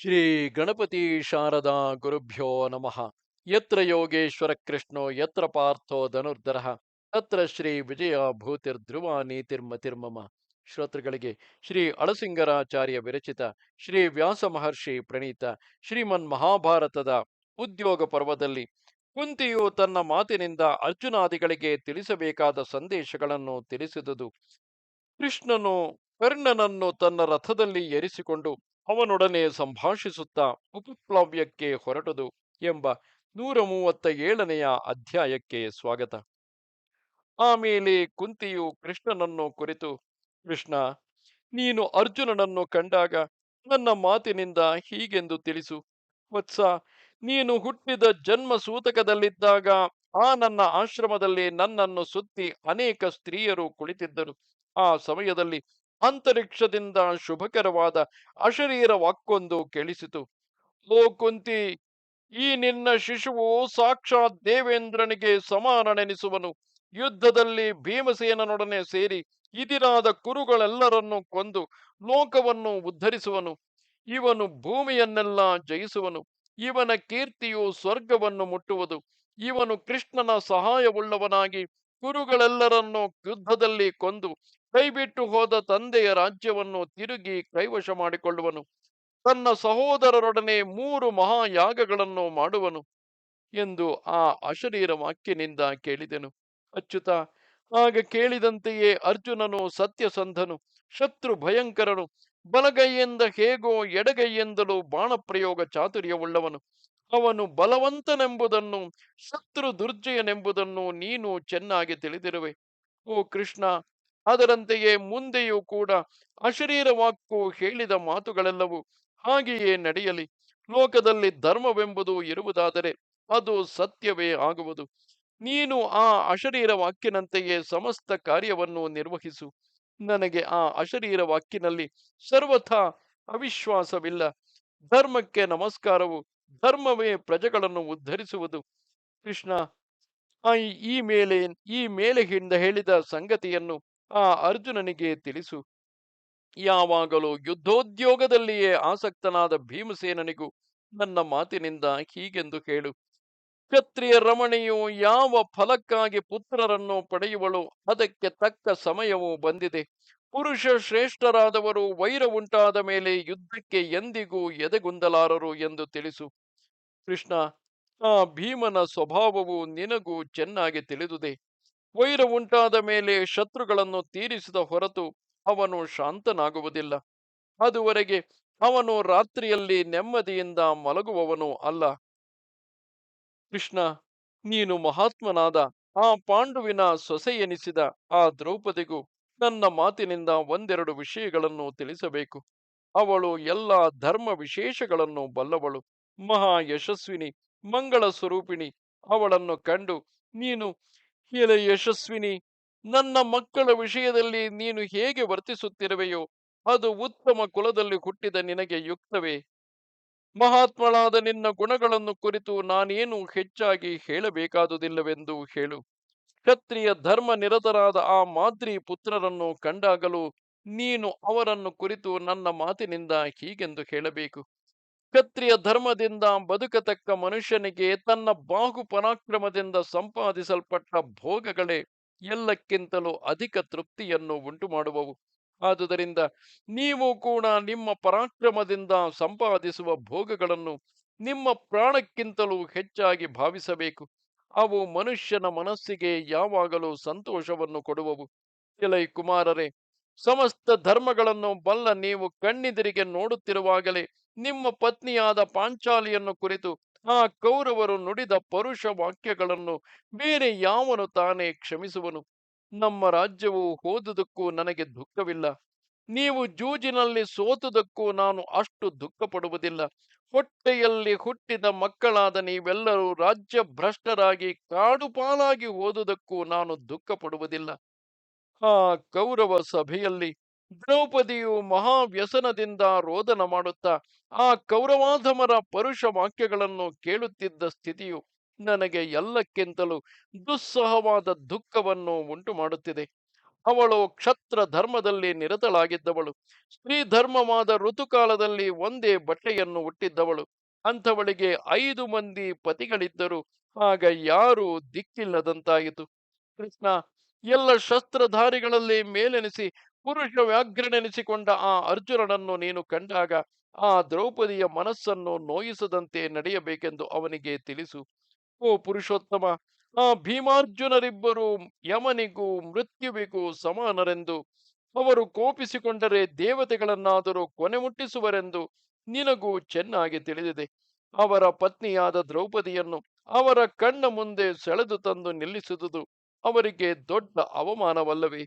ಶ್ರೀ ಗಣಪತಿ ಶಾರದಾ ಗುರುಭ್ಯೋ ನಮಃ. ಯತ್ರ ಯೋಗೇಶ್ವರ ಕೃಷ್ಣೋ, ಯತ್ರ ಪಾರ್ಥೋ ಧನುರ್ಧರಃ, ತತ್ರ ಶ್ರೀ ವಿಜಯ ಭೂತಿರ್ಧ್ರುವ ನೀತಿರ್ಮತಿರ್ಮಮ ಶ್ರೋತೃಗಳಿಗೆ ಶ್ರೀ ಅಳಸಿಂಗರಾಚಾರ್ಯ ವಿರಚಿತ, ಶ್ರೀ ವ್ಯಾಸ ಮಹರ್ಷಿ ಪ್ರಣೀತ, ಶ್ರೀಮನ್ ಮಹಾಭಾರತದ ಉದ್ಯೋಗ ಪರ್ವದಲ್ಲಿ ಕುಂತಿಯು ತನ್ನ ಮಾತಿನಿಂದ ಅರ್ಜುನಾದಿಗಳಿಗೆ ತಿಳಿಸಬೇಕಾದ ಸಂದೇಶಗಳನ್ನು ತಿಳಿಸಿದುದು. ಕೃಷ್ಣನು ಕರ್ಣನನ್ನು ತನ್ನ ರಥದಲ್ಲಿ ಏರಿಸಿಕೊಂಡು ಅವನೊಡನೆ ಸಂಭಾಷಿಸುತ್ತಾ ಉಪಪ್ಲವ್ಯಕ್ಕೆ ಹೊರಟದು ಎಂಬ ನೂರ ಮೂವತ್ತ ಏಳನೆಯ ಅಧ್ಯಾಯಕ್ಕೆ ಸ್ವಾಗತ. ಆಮೇಲೆ ಕುಂತಿಯು ಕೃಷ್ಣನನ್ನು ಕುರಿತು, ಕೃಷ್ಣ, ನೀನು ಅರ್ಜುನನನ್ನು ಕಂಡಾಗ ನನ್ನ ಮಾತಿನಿಂದ ಹೀಗೆಂದು ತಿಳಿಸು. ವತ್ಸ, ನೀನು ಹುಟ್ಟಿದ ಜನ್ಮ ಸೂತಕದಲ್ಲಿದ್ದಾಗ ಆ ನನ್ನ ಆಶ್ರಮದಲ್ಲಿ ನನ್ನನ್ನು ಸುತ್ತಿ ಅನೇಕ ಸ್ತ್ರೀಯರು ಕುಳಿತಿದ್ದರು. ಆ ಸಮಯದಲ್ಲಿ ಅಂತರಿಕ್ಷದಿಂದ ಶುಭಕರವಾದ ಅಶರೀರ ವಾಕ್ಕೊಂದು ಕೇಳಿಸಿತು. ಓ ಕುಂತಿ, ಈ ನಿನ್ನ ಶಿಶುವು ಸಾಕ್ಷಾತ್ ದೇವೇಂದ್ರನಿಗೆ ಸಮಾನನೆನಿಸುವನು. ಯುದ್ಧದಲ್ಲಿ ಭೀಮಸೇನನೊಡನೆ ಸೇರಿ ಇದಿರಾದ ಕುರುಗಳೆಲ್ಲರನ್ನು ಕೊಂದು ಲೋಕವನ್ನು ಉದ್ಧರಿಸುವನು. ಇವನು ಭೂಮಿಯನ್ನೆಲ್ಲ ಜಯಿಸುವನು. ಇವನ ಕೀರ್ತಿಯು ಸ್ವರ್ಗವನ್ನು ಮುಟ್ಟುವುದು. ಇವನು ಕೃಷ್ಣನ ಸಹಾಯವುಳ್ಳವನಾಗಿ ಕುರುಗಳೆಲ್ಲರನ್ನು ಯುದ್ಧದಲ್ಲಿ ಕೊಂದು ಕೈಬಿಟ್ಟು ಹೋದ ತಂದೆಯ ರಾಜ್ಯವನ್ನು ತಿರುಗಿ ಕೈವಶ ಮಾಡಿಕೊಳ್ಳುವನು. ತನ್ನ ಸಹೋದರರೊಡನೆ ಮೂರು ಮಹಾಯಾಗಗಳನ್ನು ಮಾಡುವನು ಎಂದು ಆ ಅಶರೀರ ವಾಕ್ಯನಿಂದ ಕೇಳಿದೆನು. ಅಚ್ಯುತ, ಆಗ ಕೇಳಿದಂತೆಯೇ ಅರ್ಜುನನು ಸತ್ಯಸಂಧನು, ಶತ್ರು ಭಯಂಕರನು, ಬಲಗೈಯಿಂದ ಹೇಗೋ ಎಡಗೈಯಿಂದಲೂ ಬಾಣಪ್ರಯೋಗ ಚಾತುರ್ಯವುಳ್ಳವನು. ಅವನು ಬಲವಂತನೆಂಬುದನ್ನು, ಶತ್ರು ದುರ್ಜಯನೆಂಬುದನ್ನು ನೀನು ಚೆನ್ನಾಗಿ ತಿಳಿದಿರುವೆ. ಓ ಕೃಷ್ಣ ಅದರಂತೆಯೇ ಮುಂದೆಯೂ ಕೂಡ ಅಶರೀರ ವಾಕ್ಕು ಹೇಳಿದ ಮಾತುಗಳೆಲ್ಲವೂ ಹಾಗೆಯೇ ನಡೆಯಲಿ. ಲೋಕದಲ್ಲಿ ಧರ್ಮವೆಂಬುದು ಇರುವುದಾದರೆ ಅದು ಸತ್ಯವೇ ಆಗುವುದು. ನೀನು ಆ ಅಶರೀರ ವಾಕ್ಯನಂತೆಯೇ ಸಮಸ್ತ ಕಾರ್ಯವನ್ನು ನಿರ್ವಹಿಸು. ನನಗೆ ಆ ಅಶರೀರ ವಾಕ್ಯನಲ್ಲಿ ಸರ್ವಥಾ ಅವಿಶ್ವಾಸವಿಲ್ಲ. ಧರ್ಮಕ್ಕೆ ನಮಸ್ಕಾರವು, ಧರ್ಮವೇ ಪ್ರಜೆಗಳನ್ನು ಉದ್ಧರಿಸುವುದು. ಕೃಷ್ಣ ಈ ಮೇಲೆ, ಈ ಮೇಲೆಯಿಂದ ಹೇಳಿದ ಸಂಗತಿಯನ್ನು ಆ ಅರ್ಜುನನಿಗೆ ತಿಳಿಸು. ಯಾವಾಗಲೂ ಯುದ್ಧೋದ್ಯೋಗದಲ್ಲಿಯೇ ಆಸಕ್ತನಾದ ಭೀಮಸೇನನಿಗೂ ನನ್ನ ಮಾತಿನಿಂದ ಹೀಗೆಂದು ಹೇಳು. ಕ್ಷತ್ರಿಯ ರಮಣಿಯು ಯಾವ ಫಲಕ್ಕಾಗಿ ಪುತ್ರರನ್ನು ಪಡೆಯುವಳು ಅದಕ್ಕೆ ತಕ್ಕ ಸಮಯವೂ ಬಂದಿದೆ. ಪುರುಷ ಶ್ರೇಷ್ಠರಾದವರು ವೈರ ಉಂಟಾದ ಮೇಲೆ ಯುದ್ಧಕ್ಕೆ ಎಂದಿಗೂ ಎದೆಗುಂದಲಾರರು ಎಂದು ತಿಳಿಸು. ಕೃಷ್ಣ, ಆ ಭೀಮನ ಸ್ವಭಾವವು ನಿನಗೂ ಚೆನ್ನಾಗಿ ತಿಳಿದುದೆ. ವೈರ ಉಂಟಾದ ಮೇಲೆ ಶತ್ರುಗಳನ್ನು ತೀರಿಸಿದ ಹೊರತು ಅವನು ಶಾಂತನಾಗುವುದಿಲ್ಲ. ಅದುವರೆಗೆ ಅವನು ರಾತ್ರಿಯಲ್ಲಿ ನೆಮ್ಮದಿಯಿಂದ ಮಲಗುವವನು ಅಲ್ಲ. ಕೃಷ್ಣ, ನೀನು ಮಹಾತ್ಮನಾದ ಆ ಪಾಂಡುವಿನ ಸೊಸೆಯೆನಿಸಿದ ಆ ದ್ರೌಪದಿಗೂ ನನ್ನ ಮಾತಿನಿಂದ ಒಂದೆರಡು ವಿಷಯಗಳನ್ನು ತಿಳಿಸಬೇಕು. ಅವಳು ಎಲ್ಲ ಧರ್ಮ ವಿಶೇಷಗಳನ್ನು ಬಲ್ಲವಳು. ಮಹಾ ಯಶಸ್ವಿನಿ, ಮಂಗಳ ಸ್ವರೂಪಿಣಿ. ಅವಳನ್ನು ಕಂಡು ನೀನು ಎಲೆ ಯಶಸ್ವಿನಿ, ನನ್ನ ಮಕ್ಕಳ ವಿಷಯದಲ್ಲಿ ನೀನು ಹೇಗೆ ವರ್ತಿಸುತ್ತಿರುವೆಯೋ ಅದು ಉತ್ತಮ ಕುಲದಲ್ಲಿ ಹುಟ್ಟಿದ ನಿನಗೆ ಯುಕ್ತವೇ. ಮಹಾತ್ಮಳಾದ ನಿನ್ನ ಗುಣಗಳನ್ನು ಕುರಿತು ನಾನೇನು ಹೆಚ್ಚಾಗಿ ಹೇಳಬೇಕಾದುದಿಲ್ಲವೆಂದು ಹೇಳು. ಕ್ಷತ್ರಿಯ ಧರ್ಮ ನಿರತರಾದ ಆ ಮಾದ್ರಿ ಪುತ್ರರನ್ನು ಕಂಡಾಗಲೂ ನೀನು ಅವರನ್ನು ಕುರಿತು ನನ್ನ ಮಾತಿನಿಂದ ಹೀಗೆಂದು ಹೇಳಬೇಕು. ಕ್ಷತ್ರಿಯ ಧರ್ಮದಿಂದ ಬದುಕತಕ್ಕ ಮನುಷ್ಯನಿಗೆ ತನ್ನ ಬಾಹು ಪರಾಕ್ರಮದಿಂದ ಸಂಪಾದಿಸಲ್ಪಟ್ಟ ಭೋಗಗಳೇ ಎಲ್ಲಕ್ಕಿಂತಲೂ ಅಧಿಕ ತೃಪ್ತಿಯನ್ನು ಉಂಟು ಮಾಡುವವು ಆದುದರಿಂದ ನೀವು ಕೂಡ ನಿಮ್ಮ ಪರಾಕ್ರಮದಿಂದ ಸಂಪಾದಿಸುವ ಭೋಗಗಳನ್ನು ನಿಮ್ಮ ಪ್ರಾಣಕ್ಕಿಂತಲೂ ಹೆಚ್ಚಾಗಿ ಭಾವಿಸಬೇಕು. ಅವು ಮನುಷ್ಯನ ಮನಸ್ಸಿಗೆ ಯಾವಾಗಲೂ ಸಂತೋಷವನ್ನು ಕೊಡುವವು. ಎಲೈ ಕುಮಾರರೇ ಸಮಸ್ತ ಧರ್ಮಗಳನ್ನು ಬಲ್ಲ ನೀವು ಕಣ್ಣಿದಿರಿಗೆ ನೋಡುತ್ತಿರುವಾಗಲೇ ನಿಮ್ಮ ಪತ್ನಿಯಾದ ಪಾಂಚಾಲಿಯನ್ನು ಕುರಿತು ಆ ಕೌರವರು ನುಡಿದ ಪರುಷ ವಾಕ್ಯಗಳನ್ನು ಬೇರೆ ಯಾವನು ತಾನೇ ಕ್ಷಮಿಸುವನು? ನಮ್ಮ ರಾಜ್ಯವು ಹೋದುದಕ್ಕೂ ನನಗೆ ದುಃಖವಿಲ್ಲ. ನೀವು ಜೂಜಿನಲ್ಲಿ ಸೋತುದಕ್ಕೂ ನಾನು ಅಷ್ಟು ದುಃಖ ಪಡುವುದಿಲ್ಲ ಹೊಟ್ಟೆಯಲ್ಲಿ ಹುಟ್ಟಿದ ಮಕ್ಕಳಾದ ನೀವೆಲ್ಲರೂ ರಾಜ್ಯ ಭ್ರಷ್ಟರಾಗಿ ಕಾಡುಪಾಲಾಗಿ ಹೋದುದಕ್ಕೂ ನಾನು ದುಃಖ ಪಡುವುದಿಲ್ಲ ಆ ಕೌರವ ಸಭೆಯಲ್ಲಿ ದ್ರೌಪದಿಯು ಮಹಾವ್ಯಸನದಿಂದ ರೋದನ ಮಾಡುತ್ತಾ, ಆ ಕೌರವಾಧಮರ ಪರುಷ ವಾಕ್ಯಗಳನ್ನು ಕೇಳುತ್ತಿದ್ದ ಸ್ಥಿತಿಯು ನನಗೆ ಎಲ್ಲಕ್ಕಿಂತಲೂ ದುಸ್ಸಹವಾದ ದುಃಖವನ್ನು ಉಂಟು ಮಾಡುತ್ತಿದೆ ಅವಳು ಕ್ಷತ್ರ ಧರ್ಮದಲ್ಲಿ ನಿರತಳಾಗಿದ್ದವಳು. ಸ್ತ್ರೀ ಧರ್ಮವಾದ ಋತುಕಾಲದಲ್ಲಿ ಒಂದೇ ಬಟ್ಟೆಯನ್ನು ಹುಟ್ಟಿದ್ದವಳು ಅಂಥವಳಿಗೆ ಐದು ಮಂದಿ ಪತಿಗಳಿದ್ದರು. ಆಗ ಯಾರೂ ದಿಕ್ಕಿಲ್ಲದಂತಾಯಿತು. ಕೃಷ್ಣ ಎಲ್ಲ ಶಸ್ತ್ರಧಾರಿಗಳಲ್ಲಿ ಮೇಲೆನಿಸಿ ಪುರುಷ ವ್ಯಾಘ್ರನೆನಿಸಿಕೊಂಡ ಆ ಅರ್ಜುನನನ್ನು ನೀನು ಕಂಡಾಗ ಆ ದ್ರೌಪದಿಯ ಮನಸ್ಸನ್ನು ನೋಯಿಸದಂತೆ ನಡೆಯಬೇಕೆಂದು ಅವನಿಗೆ ತಿಳಿಸು. ಓ ಪುರುಷೋತ್ತಮ, ಆ ಭೀಮಾರ್ಜುನರಿಬ್ಬರು ಯಮನಿಗೂ ಮೃತ್ಯುವಿಗೂ ಸಮಾನರೆಂದು, ಅವರು ಕೋಪಿಸಿಕೊಂಡರೆ ದೇವತೆಗಳನ್ನಾದರೂ ಕೊನೆ ಮುಟ್ಟಿಸುವರೆಂದು ನಿನಗೂ ಚೆನ್ನಾಗಿ ತಿಳಿದಿದೆ. ಅವರ ಪತ್ನಿಯಾದ ದ್ರೌಪದಿಯನ್ನು ಅವರ ಕಣ್ಣ ಮುಂದೆ ಸೆಳೆದು ತಂದು ನಿಲ್ಲಿಸುವುದು ಅವರಿಗೆ ದೊಡ್ಡ ಅವಮಾನವಲ್ಲವೇ?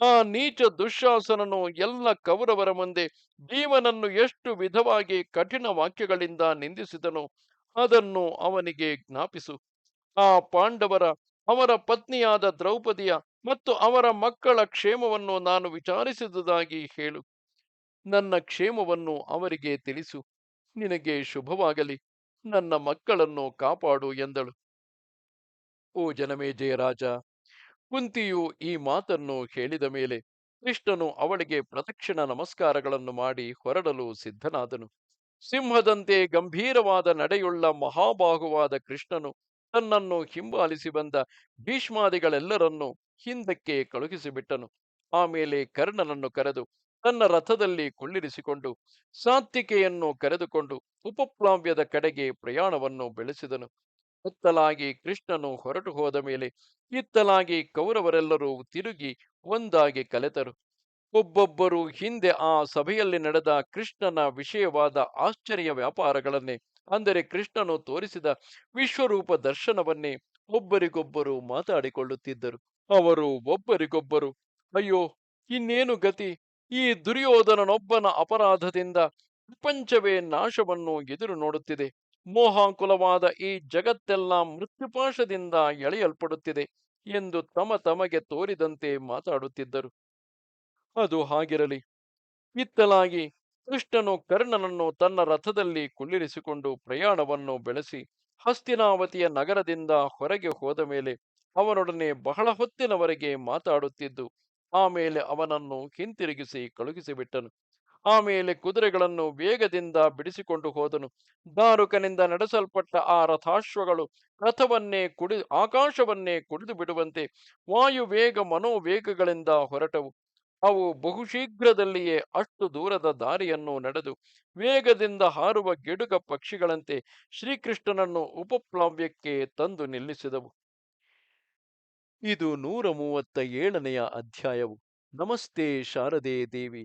ಆ ನೀಚ ದುಶ್ಯಾಸನನು ಎಲ್ಲ ಕೌರವರ ಮುಂದೆ ಭೀಮನನ್ನು ಎಷ್ಟು ವಿಧವಾಗಿ ಕಠಿಣ ವಾಕ್ಯಗಳಿಂದ ನಿಂದಿಸಿದನು ಅದನ್ನು ಅವನಿಗೆ ಜ್ಞಾಪಿಸು. ಆ ಪಾಂಡವರ, ಅವರ ಪತ್ನಿಯಾದ ದ್ರೌಪದಿಯ ಮತ್ತು ಅವರ ಮಕ್ಕಳ ಕ್ಷೇಮವನ್ನು ನಾನು ವಿಚಾರಿಸಿದುದಾಗಿ ಹೇಳು. ನನ್ನ ಕ್ಷೇಮವನ್ನು ಅವರಿಗೆ ತಿಳಿಸು. ನಿನಗೆ ಶುಭವಾಗಲಿ. ನನ್ನ ಮಕ್ಕಳನ್ನು ಕಾಪಾಡು ಎಂದಳು. ಓ ಜನಮೇಜಯ ರಾಜ. ಕುಂತಿಯು ಈ ಮಾತನ್ನು ಹೇಳಿದ ಮೇಲೆ ಕೃಷ್ಣನು ಅವಳಿಗೆ ಪ್ರದಕ್ಷಿಣ ನಮಸ್ಕಾರಗಳನ್ನು ಮಾಡಿ ಹೊರಡಲು ಸಿದ್ಧನಾದನು. ಸಿಂಹದಂತೆ ಗಂಭೀರವಾದ ನಡೆಯುಳ್ಳ ಮಹಾಬಾಹುವಾದ ಕೃಷ್ಣನು ತನ್ನನ್ನು ಹಿಂಬಾಲಿಸಿ ಬಂದ ಭೀಷ್ಮಾದಿಗಳೆಲ್ಲರನ್ನು ಹಿಂದಕ್ಕೆ ಕಳುಹಿಸಿಬಿಟ್ಟನು. ಆಮೇಲೆ ಕರ್ಣನನ್ನು ಕರೆದು ತನ್ನ ರಥದಲ್ಲಿ ಕುಳ್ಳಿರಿಸಿಕೊಂಡು ಸಾತ್ವಿಕೆಯನ್ನು ಕರೆದುಕೊಂಡು ಉಪಪ್ಲಾವ್ಯದ ಕಡೆಗೆ ಪ್ರಯಾಣವನ್ನು ಬೆಳೆಸಿದನು. ಇತ್ತಲಾಗಿ ಕೃಷ್ಣನು ಹೊರಟು ಹೋದ ಮೇಲೆ ಇತ್ತಲಾಗಿ ಕೌರವರೆಲ್ಲರೂ ತಿರುಗಿ ಒಂದಾಗಿ ಕಲೆತರು. ಒಬ್ಬೊಬ್ಬರು ಹಿಂದೆ ಆ ಸಭೆಯಲ್ಲಿ ನಡೆದ ಕೃಷ್ಣನ ವಿಷಯವಾದ ಆಶ್ಚರ್ಯ ವ್ಯಾಪಾರಗಳನ್ನೇ, ಅಂದರೆ ಕೃಷ್ಣನು ತೋರಿಸಿದ ವಿಶ್ವರೂಪ ದರ್ಶನವನ್ನೇ ಒಬ್ಬರಿಗೊಬ್ಬರು ಮಾತಾಡಿಕೊಳ್ಳುತ್ತಿದ್ದರು. ಅವರು ಒಬ್ಬರಿಗೊಬ್ಬರು, ಅಯ್ಯೋ, ಇನ್ನೇನು ಗತಿ? ಈ ದುರ್ಯೋಧನನೊಬ್ಬನ ಅಪರಾಧದಿಂದ ಪ್ರಪಂಚವೇ ನಾಶವನ್ನು ಎದುರು ನೋಡುತ್ತಿದೆ. ಮೋಹಾಂಕುಲವಾದ ಈ ಜಗತ್ತೆಲ್ಲ ಮೃತ್ಯುಪಾಶದಿಂದ ಎಳೆಯಲ್ಪಡುತ್ತಿದೆ ಎಂದು ತಮ ತಮಗೆ ತೋರಿದಂತೆ ಮಾತಾಡುತ್ತಿದ್ದರು. ಅದು ಹಾಗಿರಲಿ. ಇತ್ತಲಾಗಿ ಕೃಷ್ಣನು ಕರ್ಣನನ್ನು ತನ್ನ ರಥದಲ್ಲಿ ಕುಳ್ಳಿರಿಸಿಕೊಂಡು ಪ್ರಯಾಣವನ್ನು ಬೆಳೆಸಿ ಹಸ್ತಿನಾವತಿಯ ನಗರದಿಂದ ಹೊರಗೆ ಹೋದ ಮೇಲೆ ಅವನೊಡನೆ ಬಹಳ ಹೊತ್ತಿನವರೆಗೆ ಮಾತಾಡುತ್ತಿದ್ದು ಆಮೇಲೆ ಅವನನ್ನು ಹಿಂತಿರುಗಿಸಿ ಕಳುಹಿಸಿಬಿಟ್ಟನು. ಆಮೇಲೆ ಕುದುರೆಗಳನ್ನು ವೇಗದಿಂದ ಬಿಡಿಸಿಕೊಂಡು ಹೋದನು. ದಾರುಕನಿಂದ ನಡೆಸಲ್ಪಟ್ಟ ಆ ರಥಾಶ್ವಗಳು ರಥವನ್ನೇ ಕುಡಿ, ಆಕಾಶವನ್ನೇ ಕುಡಿದು ಬಿಡುವಂತೆ ವಾಯುವೇಗ ಮನೋವೇಗಗಳಿಂದ ಹೊರಟವು. ಅವು ಬಹುಶೀಘ್ರದಲ್ಲಿಯೇ ಅಷ್ಟು ದೂರದ ದಾರಿಯನ್ನು ನಡೆದು ವೇಗದಿಂದ ಹಾರುವ ಗಿಡುಗ ಪಕ್ಷಿಗಳಂತೆ ಶ್ರೀಕೃಷ್ಣನನ್ನು ಉಪಪ್ಲಾವ್ಯಕ್ಕೆ ತಂದು ನಿಲ್ಲಿಸಿದವು. ಇದು ನೂರ ಮೂವತ್ತ ಏಳನೆಯ ಅಧ್ಯಾಯವು. ನಮಸ್ತೆ ಶಾರದೆ ದೇವಿ.